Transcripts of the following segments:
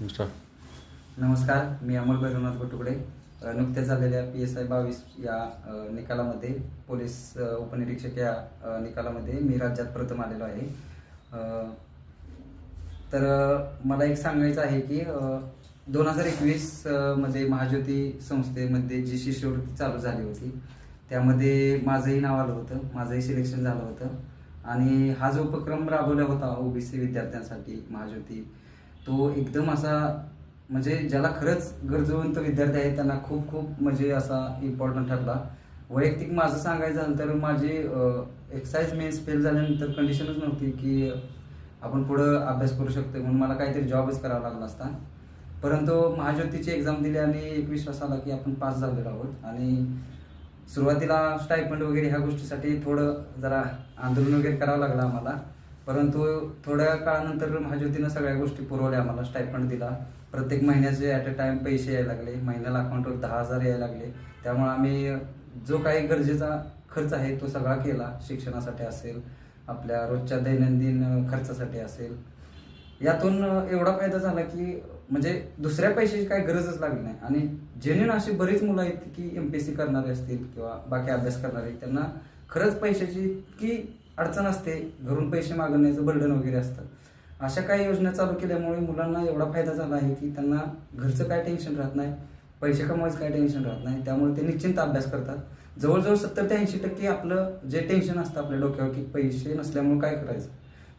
नमस्कार नमस्कार मी अमोल भैरवनाथ गोटुकडे नुकत्याच झालेल्या पी एस आय बावीस या निकालामध्ये पोलीस उपनिरीक्षक या निकालामध्ये मी राज्यात प्रथम आलेलो आहे. तर मला एक सांगायचं आहे की दोन हजार एकवीसमध्ये महाज्योती संस्थेमध्ये जी शिष्यवृत्ती चालू झाली होती त्यामध्ये माझंही नाव आलं होतं माझंही सिलेक्शन झालं होतं. आणि हा जो उपक्रम राबवला होता ओबीसी विद्यार्थ्यांसाठी महाज्योती तो एकदम असा म्हणजे ज्याला खरंच गरजवंत विद्यार्थी आहेत त्यांना खूप खूप म्हणजे असा इम्पॉर्टंट ठरला. वैयक्तिक माझं सांगायचं झालं तर माझे एक्साईज मेन्स फेल झाल्यानंतर कंडिशनच नव्हती की आपण पुढं अभ्यास करू शकतो म्हणून मला काहीतरी जॉबच करावा लागला असता. परंतु महाज्योतीची एक्झाम दिली आणि एक विश्वास आला की आपण पास झालेलो आहोत. आणि सुरुवातीला स्टायपंड वगैरे ह्या गोष्टीसाठी थोडं जरा आंदोलन वगैरे करावं लागलं आम्हाला. परंतु थोड्या काळानंतर महाज्योतीनं सगळ्या गोष्टी पुरवल्या. आम्हाला स्टायफंड दिला. प्रत्येक महिन्याचे ॲट अ टाइम पैसे यायला लागले. महिन्याला अकाउंटवर दहा हजार यायला लागले. त्यामुळे आम्ही जो काही गरजेचा खर्च आहे तो सगळा केला. शिक्षणासाठी असेल आपल्या रोजच्या दैनंदिन खर्चासाठी असेल. यातून एवढा फायदा झाला की म्हणजे दुसऱ्या पैशाची काही गरजच लागली नाही. आणि जेन्युन अशी बरीच मुलं आहेत की एम पी एस सी करणारे असतील किंवा बाकी अभ्यास करणारे त्यांना खरंच पैशाची इतकी अडचण असते. घरून पैसे मागण्याचं बर्डन वगैरे असतं. अशा काही योजना चालू केल्यामुळे मुलांना एवढा फायदा झाला आहे की त्यांना घरचं काय टेन्शन राहत नाही पैसे कमवायचं काय टेन्शन राहत नाही. त्यामुळे ते निश्चिंत अभ्यास करतात. जवळजवळ सत्तर ते ऐंशी टक्के आपलं जे टेन्शन असतं आपल्या डोक्यावर की पैसे नसल्यामुळे काय करायचं?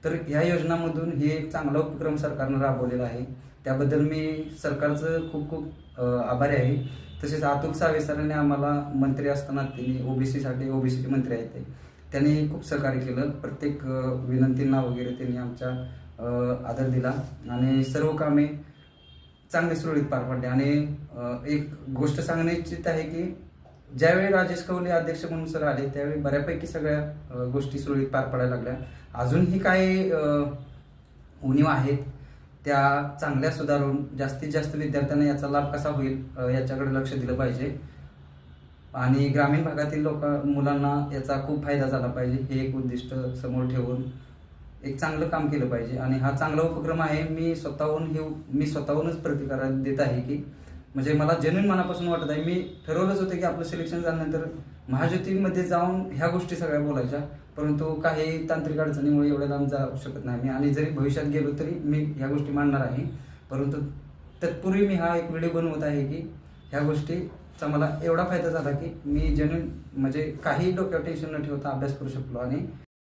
तर ह्या योजनामधून हे एक चांगला उपक्रम सरकारनं राबवलेला आहे. त्याबद्दल मी सरकारचं खूप खूप आभारी आहे. तसेच अतुल सावे सरांनी आम्हाला मंत्री असताना त्यांनी ओबीसीसाठी ओबीसीचे मंत्री आहेत ते. त्यांनी खूप सहकार्य केलं. प्रत्येक विनंतींना वगैरे त्यांनी आमच्या आदर दिला. आणि सर्व कामे चांगले सुरळीत पार पडले. आणि एक गोष्ट सांगणं इच्छित आहे की ज्यावेळी राजेश कवले अध्यक्ष म्हणून सर आले त्यावेळी बऱ्यापैकी सगळ्या गोष्टी सुरळीत पार पडायला लागल्या. अजूनही काही उणीव आहेत. त्या चांगल्या सुधारून जास्तीत जास्त विद्यार्थ्यांना याचा लाभ कसा होईल याच्याकडे लक्ष दिलं पाहिजे. आणि ग्रामीण भागातील लोक मुलांना याचा खूप फायदा झाला पाहिजे. हे एक उद्दिष्ट समोर ठेवून एक चांगलं काम केलं पाहिजे. आणि हा चांगला उपक्रम आहे मी स्वतःहून हे मी स्वतःहूनच प्रतिकार देत आहे की म्हणजे मला जेन्युन मनापासून वाटत आहे. मी ठरवलंच होतं की आपलं सिलेक्शन झाल्यानंतर महाज्योतीमध्ये जाऊन ह्या गोष्टी सगळ्या बोलायच्या. परंतु काही तांत्रिक अडचणीमुळे एवढ्या लांब जाऊ शकत नाही मी. आणि जरी भविष्यात गेलो तरी मी ह्या गोष्टी मांडणार आहे. परंतु तत्पूर्वी मी हा एक व्हिडिओ बनवत आहे की ह्या गोष्टी चा मला एवढा फायदा झाला की मी जेन्युन म्हणजे काही डोक्यावर टेन्शन न ठेवता अभ्यास करू शकलो आणि